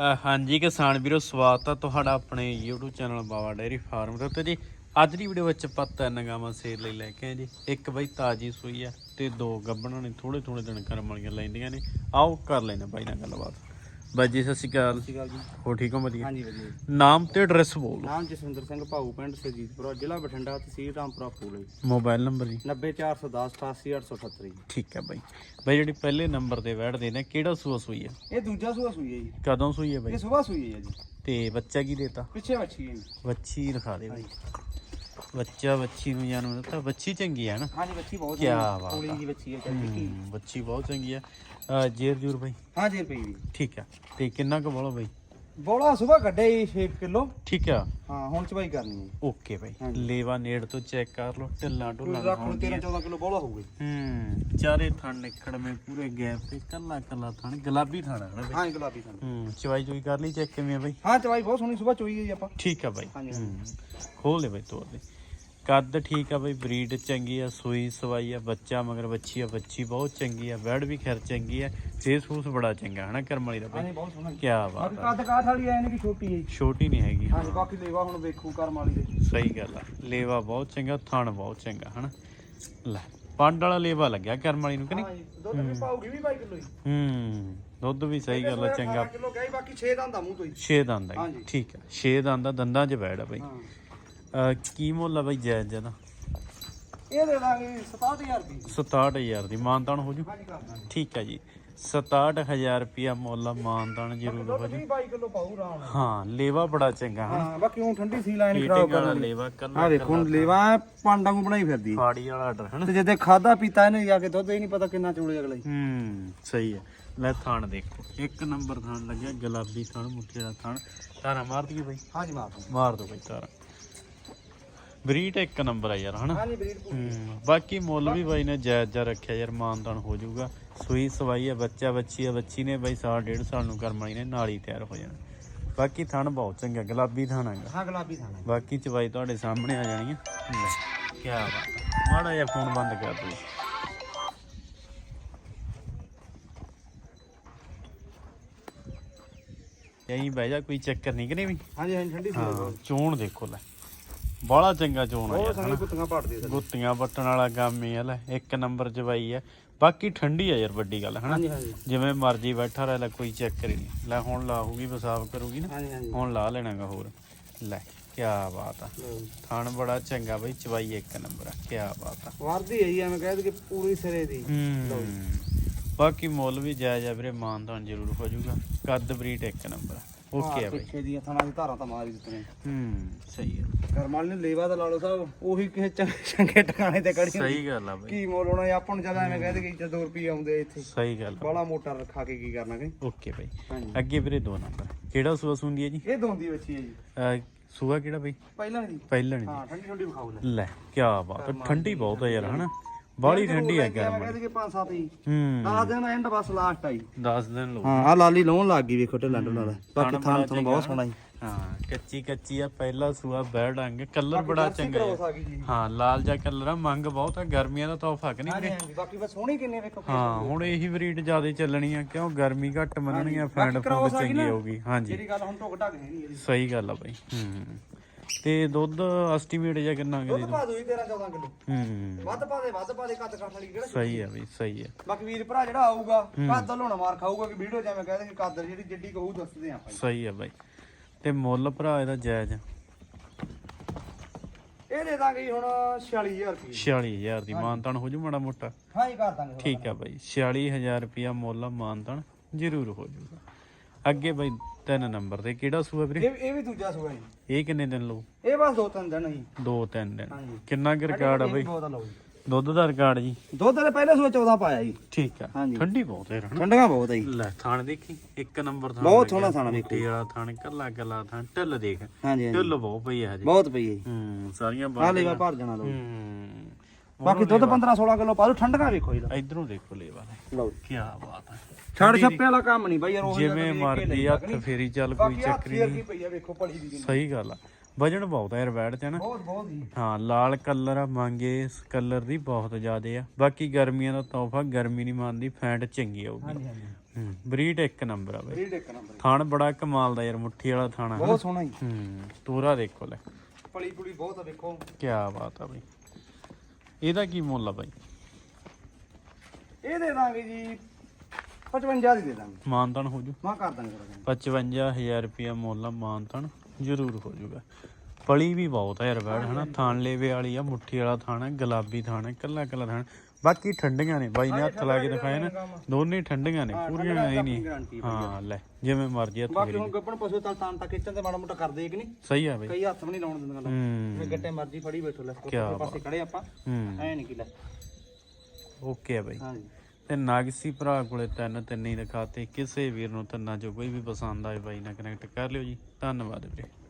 ਹਾਂਜੀ ਕਿਸਾਨ ਵੀਰੋ, ਸਵਾਗਤ ਆ ਤੁਹਾਡਾ ਆਪਣੇ YouTube channel Bawa dairy farm ਦੇ ਉੱਤੇ ਜੀ। ਅੱਜ ਦੀ ਵੀਡੀਓ ਵਿੱਚ ਆਪਾਂ ਤਿੰਨ ਗਾਵਾਂ ਸੇਲ ਲਈ ਲੈ ਕੇ ਆਏ ਜੀ। ਇੱਕ ਬਈ ਤਾਜੀ ਸੂਈ ਆ ਤੇ ਦੋ ਗੱਬਣਾਂ ਨੇ ਥੋੜੇ ਥੋੜੇ ਦਿਨ ਕਰਮ ਵਾਲੀਆਂ ਲੈਂਦੀਆਂ ਨੇ। ਆਓ ਕਰ ਲੈਣਾ ਬਾਈ ਨਾਲ ਗੱਲਬਾਤ। ਬਾਈ ਜੀ ਸਤਿ ਸ਼੍ਰੀ ਅਕਾਲ। ਸਤਿ ਸ਼੍ਰੀ ਅਕਾਲ ਜੀ। ਹੋ ਠੀਕ ਹੋ ਵਧੀਆ? ਹਾਂਜੀ ਵਧੀਆ ਨਾਮ ਤੇ ਐਡਰੈਸ ਬੋਲ ਨਾਮ ਜਸਵਿੰਦਰ ਸਿੰਘ ਭਾਊ ਪਿੰਡ ਸਰਜੀਤਪੁਰ ਜ਼ਿਲ੍ਹਾ ਬਠਿੰਡਾ ਤਹਿਸੀਲ ਰਾਮਪੁਰਾ ਫੂਲ ਜੀ ਮੋਬਾਈਲ ਨੰਬਰ ਜੀ। 90410 88878 ਜੀ। ਠੀਕ ਹੈ ਬਾਈ। ਬਾਈ ਜਿਹੜੀ ਪਹਿਲੇ ਨੰਬਰ ਤੇ ਬੈਠਦੇ ਨੇ ਕਿਹੜਾ ਸੂਆ ਸੂਈ ਆ ਇਹ ਦੂਜਾ ਸੂਆ ਸੂਈ ਹੈ ਜੀ। ਕਦੋਂ ਸੂਈ ਇਹ ਬਾਈ? ਸਵੇਰ ਸੂਈ ਹੈ ਜੀ। ਤੇ ਬੱਚਾ ਕੀ ਦੇਤਾ? ਪਿੱਛੇ ਵੱਛੀ ਹੈ ਜੀ। ਵੱਛੀ ਦਿਖਾ ਦੇ ਬਾਈ। ਬੱਚਾ ਵੱਛੀ ਨੂੰ ਜਨਮ ਦਿੱਤਾ। ਵੱਛੀ ਚੰਗੀ ਆ ਨਾ। ਹਾਂਜੀ ਵੱਛੀ ਬਹੁਤ ਕਿਆ ਕੋਲੀ ਆ। ਹੈ ਚੱਲੀ ਹਮ, ਬੱਚੀ ਬਹੁਤ ਚੰਗੀ ਆ। ਜੇਰ ਜੂਰ ਬਾਈ। ਹਾਂ ਜੀ ਰੁਪਏ ਜੀ ਠੀਕ ਆ। ਤੇ ਕਿੰਨਾ ਕੁ ਬੋਲੋ ਬਾਈ? ਬੋਲਾ ਸਵੇਰ ਕੱਢੇ ਜੀ 6 ਕਿਲੋ। ਠੀਕ ਆ। ਹਾਂ ਹੁਣ ਚਵਾਈ ਕਰਨੀ ਹੈ ਓਕੇ ਬਾਈ। ਹਾਂਜੀ। ਲੇਵਾ ਨੇੜ ਤੋਂ ਚੈੱਕ ਕਰ ਲਓ ਢਿੱਲਾਂ ਢੁੱਲਾਂ ਰੱਖ ਲਓ 13 14 ਕਿਲੋ ਬੋਲਾ ਹੋਊਗਾ ਜੀ। ਹੂੰ ਚਾਰੇ ਥਣ ਨਿਕੜਵੇਂ ਪੂਰੇ ਗੈਪ ਤੇ ਕੱਲਾ ਕੱਲਾ ਥਣ ਗੁਲਾਬੀ ਥਣ ਆ ਨਾ ਬਾਈ। ਹਾਂ ਜੀ ਗੁਲਾਬੀ ਸਾਨੂੰ ਹੂੰ ਚਵਾਈ ਚੋਈ ਕਰ ਲਈ ਚੈੱਕ ਕਿਵੇਂ ਆ ਬਾਈ? ਹਾਂ ਚਵਾਈ ਬਹੁਤ ਸੋਹਣੀ ਸਵੇਰ ਚੋਈ ਹੈ ਜੀ ਆਪਾਂ। ਠੀਕ ਆ ਬਾਈ। ਹਾਂਜੀ, ਹੂੰ ਖੋਲ ਦੇ ਬਾਈ ਤੋੜ ਦੇ ਕੱਦ ਠੀਕ ਆ ਬਾਈ ਬਰੀਡ ਚੰਗੀ ਆ ਸੂਈ ਸਵਾਈ ਆ ਬੱਚਾ ਮਗਰ ਬੱਚੀ ਆ ਬੱਚੀ ਬਹੁਤ ਚੰਗੀ ਆ ਬੈਡ ਵੀ ਖੈਰ ਚੰਗੀ ਆ ਫੇਸ ਫੂਸ ਬੜਾ ਚੰਗਾ ਹਨਾ ਕਰਮ ਵਾਲੀ ਦਾ ਹਾਂ ਜੀ ਬਾਈ ਬਹੁਤ ਸੋਹਣਾ ਜੀ। ਕੀ ਬਾਤ ਬਾਕੀ ਆ ਕੱਦ ਕਾਠ ਵਾਲੀ ਐ ਨਹੀਂ ਕਿ ਛੋਟੀ ਹੈ ਜੀ। ਛੋਟੀ ਨਹੀਂ ਹੈਗੀ। ਹਾਂ ਜੀ ਬਾਕੀ ਲੇਵਾ ਹੁਣ ਵੇਖੂ ਕਰਮ ਵਾਲੀ ਦੇ। ਸਹੀ ਗੱਲ ਆ। ਲੇਵਾ ਬਹੁਤ ਚੰਗਾ ਥਣ ਬਹੁਤ ਚੰਗਾ ਹਨਾ? ਲੈ ਪੰਡ ਵਾਲਾ ਲੇਵਾ ਲੱਗਿਆ ਕਰਮ ਵਾਲੀ ਨੂੰ ਕਿ ਨਹੀਂ? ਹਾਂ ਜੀ ਦੁੱਧ ਵੀ ਪਾਉਗੀ ਵੀ 2 ਕਿਲੋ ਜੀ। ਹੂੰ ਦੁੱਧ ਵੀ ਸਹੀ ਗੱਲ ਆ ਚੰਗਾ। ਕਿਲੋ ਗਈ ਬਾਕੀ 6 ਦੰਦ ਆ ਮੂੰਹ ਤੋਂ ਹੀ 6 ਦੰਦ ਆ ਹਾਂਜੀ। ਠੀਕ ਆ 6 ਦੰਦ ਆ ਦੰਦਾਂ 'ਚ ਬੈੜ ਆ ਬਾਈ। ਹਾਂ। ਕੀ ਮੁੱਲ ਆ ਬਾਈ ਜਾਇਜ਼ ਜਦਾ ਇਹ ਦੇ ਦਾਂਗੇ 67000 ਦੀ 67000 ਦੀ ਮਾਨਤਾਨ ਹੋ ਜੂ? ਠੀਕ ਆ ਜੀ। 67000 ਰੁਪਿਆ ਮੁੱਲ ਆ ਮਾਨਤਾਨ ਜ਼ਰੂਰ ਹੋ ਜੂ। ਵੀ 22 ਕਿਲੋ ਪਾਉ ਰਾਮ ਨਾਲ। ਹਾਂ ਲੇਵਾ ਬੜਾ ਚੰਗਾ ਹਾਂ ਹਾਂ ਬਾਕੀ ਹੁਣ ਠੰਡੀ ਸੀ ਲਾਈਨ ਖਰਾਬ ਕਰਨ ਵਾਲਾ ਵਾਲੀ ਲੇਵਾ ਆ ਕੱਲਾ ਵੇਖੋ ਹੁਣ ਲੇਵਾ ਪਾਂਡਾ ਨੂੰ ਬਣਾਈ ਫਿਰਦੀ। ਫਾੜੀ ਵਾਲਾ ਆਰਡਰ ਹਨਾ? ਤੇ ਜਦੇ ਖਾਦਾ ਪੀਤਾ ਇਹਨੇ ਜਾ ਕੇ ਦੁੱਧ ਹੀ ਨਹੀਂ ਪਤਾ ਕਿੰਨਾ ਚੋਲੇ ਅਗਲਾ। ਹੀ ਹੂੰ ਸਹੀ ਹੈ ਲੈ ਥਾਣ ਦੇਖੋ ਇੱਕ ਨੰਬਰ ਥਾਣ ਲੱਗਿਆ ਗੁਲਾਬੀ ਥਾਣ ਮੁੱਠੀ ਦਾ ਥਾਣ। ਤਾਰਾ ਮਾਰ ਦਈਏ ਬਾਈ। ਹਾਂਜੀ ਮਾਰ ਦੋ ਮਾਰ ਦੋ ਬਾਈ ਤਾਰਾ ਬਰੀਟ ਇੱਕ ਨੰਬਰ ਆ ਯਾਰ ਹਨਾ? ਹਾਂਜੀ ਬਰੀਡ ਹੂੰ ਬਾਕੀ ਮੁੱਲ ਵੀ ਬਾਈ ਨੇ ਜਾਇਜ਼ ਜਾ ਰੱਖਿਆ ਯਾਰ ਮਾਨਦਾਨ ਹੋ ਜਾਊਗਾ। ਸੂਈ ਸਵਾਈ ਹੈ ਬੱਚਾ ਬੱਚੀ ਹੈ ਬੱਚੀ ਨੇ ਬਾਈ ਸਾਲ ਡੇਢ ਸਾਲ ਨੂੰ ਕਰਮ ਵਾਲੀ ਨੇ ਨਾਲ ਹੀ ਤਿਆਰ ਹੋ ਜਾਣਾ। ਬਾਕੀ ਥਣ ਬਹੁਤ ਚੰਗਾ ਗੁਲਾਬੀ ਥਣ ਹੈਗਾ ਹਾਂ ਗੁਲਾਬੀ ਥਾਣਾ ਬਾਕੀ ਚਵਾਈ ਤੁਹਾਡੇ ਸਾਹਮਣੇ ਆ ਜਾਣੀ ਹੈ ਕੀ ਬਾਤ ਹੈ ਮਾੜਾ ਜਿਹਾ ਫੋਨ ਬੰਦ ਕਰ ਦਿਓ। ਯਹੀਂ ਬਹਿ ਜਾ ਕੋਈ ਚੱਕਰ ਨਹੀਂ ਕਿ ਨਹੀਂ ਵੀ? ਹਾਂਜੀ ਹਾਂਜੀ ਠੰਡੀ ਸੀ। ਹਾਂ ਚੋਣ ਦੇਖੋ ਲੈ। ਬਾਹਲਾ ਚੰਗਾ ਚੋਣ ਆ ਯਾਰ ਕੁੱਤੀਆਂ ਪੜਦੀ ਸਰ। ਗੁੱਤੀਆਂ ਵੱਟਣ ਵਾਲਾ ਕੰਮ ਹੀ ਆ ਲੈ ਇੱਕ ਨੰਬਰ ਜਵਾਈ ਆ। ਬਾਕੀ ਠੰਡੀ ਆ ਯਾਰ ਵੱਡੀ ਗੱਲ ਹਨਾ? ਹਾਂਜੀ ਹਾਂਜੀ। ਜਿਵੇਂ ਮਰਜ਼ੀ ਬੈਠਾ ਰਹਿ ਲੈ ਕੋਈ ਚੱਕਰ ਹੀ ਨਹੀਂ। ਲੈ ਹੁਣ ਲਾਹੂਗੀ ਪਸਾਬ ਕਰੂਗੀ ਨਾ। ਹਾਂਜੀ ਹਾਂਜੀ। ਹੁਣ ਲਾ ਲੈਣਾਗਾ ਹੋਰ। ਲੈ ਕੀ ਬਾਤ ਆ। ਲਓ ਜੀ। ਥਣ ਬੜਾ ਚੰਗਾ ਬਈ ਚਵਾਈ ਇੱਕ ਨੰਬਰ ਆ ਕੀ ਬਾਤ ਆ। ਵਰਦੀ ਹੈ ਜੀ ਐਵੇਂ ਕਹਿ ਕਿ ਪੂਰੀ ਸਿਰੇ ਦੀ। ਲਓ ਜੀ। ਹੂੰ ਬਾਕੀ ਮੁੱਲ ਵੀ ਜਾਇਜ਼ ਆ ਵੀਰੇ ਮਾਨਦਾਨ ਜ਼ਰੂਰ ਹੋ ਜਾਊਗਾ। ਕੱਦ ਬਰੀਟ ਇੱਕ ਨੰਬਰ ਓਕੇ ਆ ਹਾਂ, ਬਈ? ਪਿੱਛੇ ਦੀਆਂ ਥਾਣਾ ਦੀ ਧਾਰਾਂ ਤਾਂ ਮਾਰ ਹੀ ਦਿੱਤੀਆਂ। ਹੂੰ ਸਹੀ ਆ। ਕਰਮਾਲ ਨੇ ਲੇਵਾ ਤਾਂ ਲਾ ਲਓ ਸਾਹਿਬ ਉਹੀ ਕਿਸੇ ਚੰਗੇ ਚੰਗੇ ਟਿਕਾਣੇ ਤੇ ਕੜੀ ਸਹੀ ਗੱਲ ਆ ਬਈ। ਕੀ ਮੋਲ ਹੋਣਾ ਆਪਾਂ ਨੂੰ ਜਦ ਐਵੇਂ ਕਹਦੇ ਕਿ 2 ਰੁਪਏ ਆਉਂਦੇ ਇੱਥੇ। ਸਹੀ ਗੱਲ ਆ। ਬਾਲਾ ਮੋਟਾ ਰਖਾ ਕੇ ਕੀ ਕਰਨਾਗੇ ਓਕੇ ਬਈ। ਹਾਂਜੀ। ਅੱਗੇ ਵੀਰੇ ਦੋ ਨੰਬਰ। ਕਿਹੜਾ ਸੂਆ ਸੁੰਦੀ ਹੈ ਜੀ? ਇਹ ਦੋਂਦੀ ਬੱਚੀ ਹੈ ਜੀ। ਅਹ ਸੂਆ ਕਿਹੜਾ ਬਈ? ਪਹਿਲਾਂ ਜੀ ਪਹਿਲਣ ਜੀ ਹਾਂ ਠੰਡੀ ਠੰਡੀ ਵਿਖਾਓ ਲੈ। ਲੈ ਕੀ ਬਾਤ ਠੰਡੀ ਬਹੁਤ ਹੈ ਯਾਰ ਹਨਾ? ਬਾਹਲੀ ਠੰਡੀ ਹੈ ਗਰਮ ਕਹਿੰਦੇ ਕਿ 5-7 ਹੀ। ਹੂੰ। 10 ਦਿਨ ਐਂਡ ਬਸ ਲਾਸਟ ਆਈ 10 ਦਿਨ ਲੋ ਹਾਂ ਆ ਲਾਲੀ ਲਾਉਣ ਲੱਗ ਗਈ ਵੇਖੋ ਢਿੱਲਾ ਢੁੱਲਾ ਬਾਕੀ ਥਾਂ ਤੁਹਾਨੂੰ ਬਹੁਤ ਸੋਹਣਾ ਜੀ। ਹਾਂ ਕੱਚੀ ਕੱਚੀ ਆ ਪਹਿਲਾ ਸੂਆ ਬੈੜ ਡੰਗ। ਕਲਰ ਬੜਾ ਚੰਗਾ ਹੈ। ਆ ਹਾਂ ਲਾਲ ਜਿਹਾ ਕਲਰ ਆ ਮੰਗ ਬਹੁਤ ਆ ਗਰਮੀਆਂ ਦਾ ਤੋਹਫਾ ਕਿ ਨਹੀਂ ਬਾਕੀ ਬਸ ਸੋਹਣੀ ਕਿੰਨੇ ਵੇਖੋ ਹਾਂ ਹੁਣ ਇਹੀ ਬਰੀਡ ਜ਼ਿਆਦਾ ਚੱਲਣੀ ਆ ਕਿਉਂ ਗਰਮੀ ਘੱਟ ਮੰਨਣੀਆਂ ਫੈਂਡ ਬਾਕੀ ਫੂਡ ਆ ਗਈ ਚੰਗੀ। ਹੋਊਗੀ। ਹਾਂਜੀ। ਜਿਹੜੀ ਗੱਲ ਹੁਣ ਢੁੱਕ ਢੱਕ ਹੈ ਨਹੀਂ ਸਹੀ ਗੱਲ ਆ ਬਾਈ। ਹੂੰ। ਤੇ ਦੁੱਧ ਐਸਟੀਮੇਟ ਜਾਂ ਕਿੰਨਾ ਕੁ ਦੇ ਦੁੱਧ ਪਾ ਦੋ ਜੀ 13 14 ਕਿਲੋ। ਹੂੰ ਵੱਧ ਪਾ ਦੇ ਵੱਧ ਪਾ ਦੇ ਕੱਦ ਕੱਟ ਵਾਲੀ ਕਿਹੜਾ ਸਹੀ ਆ ਬਈ ਸਹੀ ਆ। ਬਾਕੀ ਵੀਰ ਭਰਾ ਜਿਹੜਾ ਆਊਗਾ ਕੱਦ ਲੋਣਾ ਮਾਰ ਖਾਊਗਾ ਕਿ ਵੀਡੀਓ ਜਿਵੇਂ ਕਹਿੰਦੇ ਕਿ ਕੱਦ ਜਿਹੜੀ ਜਿੱਡੀ ਕਹੂ ਦੱਸਦੇ ਆਪਾਂ। ਸਹੀ ਆ ਬਾਈ। ਤੇ ਮੁੱਲ ਭਰਾ ਇਹਦਾ ਜਾਇਜ਼ ਆ। ਇਹ ਦੇ ਦਾਂਗੇ ਹੁਣ 46000 ਰੁਪਏ 46000 ਦੀ ਮਾਨਤਨ ਹੋ ਜੂ ਮਾੜਾ ਮੋਟਾ। ਹਾਂ ਜੀ ਕਰ ਦਾਂਗੇ। ਠੀਕ ਆ ਬਾਈ 46000 ਰੁਪਿਆ ਮੁੱਲ ਮਾਨਤਨ ਜ਼ਰੂਰ ਹੋ ਜੂਗਾ। ਅੱਗੇ ਬਾਈ ਤਿੰਨ ਨੰਬਰ ਤੇ ਕਿਹੜਾ ਸੂਆ ਵੀਰੇ? ਇਹ ਇਹ ਵੀ ਦੂਜਾ ਸੂਆ ਜੀ। ਇਹ ਕਿੰਨੇ ਦਿਨ ਲਊ? ਇਹ ਬਸ ਦੋ ਤਿੰਨ ਦਿਨ ਜੀ। ਦੋ ਤਿੰਨ ਦਿਨ। ਹਾਂਜੀ। ਕਿੰਨਾ ਕੁ ਰਿਕਾਰਡ ਆ ਬਾਈ? ਬਹੁਤ ਲਓ ਜੀ। ਦੁੱਧ ਦਾ ਰਿਕਾਰਡ ਜੀ? ਦੁੱਧ ਦੇ ਪਹਿਲੇ ਸੂਆ 14 ਪਾਇਆ ਜੀ। ਠੀਕ ਆ। ਹਾਂਜੀ। ਠੰਡੀ ਬਹੁਤ ਹੈ ਠੰਡੀਆਂ ਬਹੁਤ ਹੈ ਜੀ। ਲੈ ਥਾਣ ਦੇਖੀ। ਇੱਕ ਨੰਬਰ ਥਾਣ ਬਹੁਤ। ਸੋਹਣਾ ਥਾਣ ਵੇਖੋ। ਮਿੱਟੀ ਵਾਲਾ ਥਾਣ ਕੱਲਾ ਕੱਲਾ ਥਾਣ ਢਿੱਲ ਦੇਖ। ਹਾਂਜੀ ਹਾਂਜੀ। ਢਿੱਲ ਬਹੁਤ ਪਈ ਹੈ ਹਜੇ। ਬਹੁਤ ਪਈ ਹੈ ਜੀ। ਹੂੰ ਸਾਰੀਆਂ ਆ ਬਾਹਰ ਲੈਵਾ ਭਰ ਜਾਣਾ ਲਓ ਹੂੰ। ਬਾਕੀ ਦੁੱਧ 15 16 ਕਿਲੋ ਪਾ ਦੋ ਠੰਡੀਆਂ ਵੇਖੋ ਇਹਦਾ ਇਧਰੋਂ ਦੇਖੋ ਲੇਵਾ ਨੇ। ਲਓ ਕੀ ਬਾਤ ਹੈ। ਛੜ ਛੱਪੇ ਵਾਲਾ ਕੰਮ ਨਹੀਂ ਬਾਈ ਯਾਰ ਉਹ ਜਿਵੇਂ ਮਰਦੀ ਹੱਥ ਫੇਰੀ ਚੱਲ ਕੋਈ ਚੱਕਰੀ ਨਹੀਂ। ਪਈ ਆ ਵੇਖੋ ਦੀ। ਸਹੀ ਗੱਲ ਆ। ਵਜਨ ਬਹੁਤ ਹੈ ਯਾਰ ਬੈੜ ਚ ਨਾ ਬਹੁਤ ਬਹੁਤ ਜੀ। ਹਾਂ ਲਾਲ ਕਲਰ ਆ ਮੰਗੇ ਇਸ ਕਲਰ ਦੀ ਬਹੁਤ ਜ਼ਿਆਦੇ ਆ। ਬਾਕੀ ਗਰਮੀਆਂ ਦਾ ਤੋਹਫਾ ਗਰਮੀ ਨਹੀਂ ਮੰਨਦੀ ਫੈਂਟ ਚੰਗੀ ਆਊਗੀ। ਹੂੰ ਬਰੀਡ ਇੱਕ ਨੰਬਰ ਆ ਬਈ। ਬਰੀਡ ਇੱਕ ਨੰਬਰ। ਥਣ ਬੜਾ ਕਮਾਲ ਦਾ ਯਾਰ ਮੁੱਠੀ ਵਾਲਾ ਥਾਣਾ ਬਹੁਤ ਸੋਹਣਾ ਜੀ। ਹੂੰ ਤੋਰਾ ਦੇਖੋ ਲੈ। ਪਲੀ ਪੁਲੀ ਬਹੁਤ ਆ ਵੇਖੋ। ਕੀ ਬਾਤ ਆ ਬਈ। ਇਹਦਾ ਕੀ ਮੁੱਲ ਆ ਬਾਈ? ਇਹ ਦੇ ਦਾਂਗੇ ਜੀ 55 ਦੀ ਦੇ ਦਾਂਗੇ। ਮਾਨਤਨ ਹੋ ਜੂ। ਮਾਂ ਕਰ ਦਾਂਗੇ ਕਰਾਂਗੇ 55000 ਰੁਪਿਆ ਮੁੱਲ ਆ ਮਾਨਤਨ ਜ਼ਰੂਰ ਹੋ ਜੂਗਾ। ਪਲੀ ਵੀ ਬਹੁਤ ਆ ਯਾਰ ਬੈੜ ਹਨਾ? ਥਾਣ ਲੇਵੇ ਵਾਲੀ ਆ ਮੁੱਠੀ ਵਾਲਾ ਥਾਣ ਹੈ ਗੁਲਾਬੀ ਥਾਣ ਕੱਲਾ ਕੱਲਾ ਥਾਣ। ਬਾਕੀ ਠੰਡੀਆਂ ਨੇ ਬਾਈ ਨੇ ਹੱਥ ਲਾ ਕੇ ਦਿਖਾਇਆ ਨਾ। ਦੋਨੇ ਠੰਡੀਆਂ ਨੇ ਪੂਰੀਆਂ ਇਹ ਨਹੀਂ। ਹਾਂ ਲੈ ਜਿਵੇਂ ਮਰਜ਼ੀ ਹੱਥ ਬਾਕੀ ਹੁਣ ਗੱਪਣ ਪਸ਼ੂ ਤਾਂ ਤਾਂ ਤੱਕ ਖਿੱਚਣ ਤੇ ਮਾੜਾ ਮੋਟਾ ਕਰਦੇ ਕਿ ਨਹੀਂ? ਸਹੀ ਆ ਬਈ। ਕਈ ਹੱਥ ਵੀ ਨਹੀਂ ਲਾਉਣ ਹੂੰ। ਜਿਵੇਂ ਗੱਟੇ ਮਰਜ਼ੀ ਫੜੀ ਬੈਠੋ ਲੈ ਕਿਆ ਪਾਸੇ ਖੜੇ ਆਪਾਂ। ਹੂੰ। ਐ ਨਹੀਂ ਕਿ ਲੈ। ਓਕੇ ਆ ਬਈ। ਹਾਂਜੀ। ਤੇ ਨਾਗਸੀ ਭਰਾ ਕੋਲੇ ਤਿੰਨ ਤਿੰਨ ਹੀ ਦਿਖਾਤੇ। ਕਿਸੇ ਵੀਰ ਨੂੰ ਤਿੰਨਾਂ ਜੋ ਕੋਈ ਵੀ ਪਸੰਦ ਆਏ ਬਾਈ ਨਾਲ ਕਨੈਕਟ ਕਰ ਲਿਓ ਜੀ। ਧੰਨਵਾਦ ਵੀਰੇ।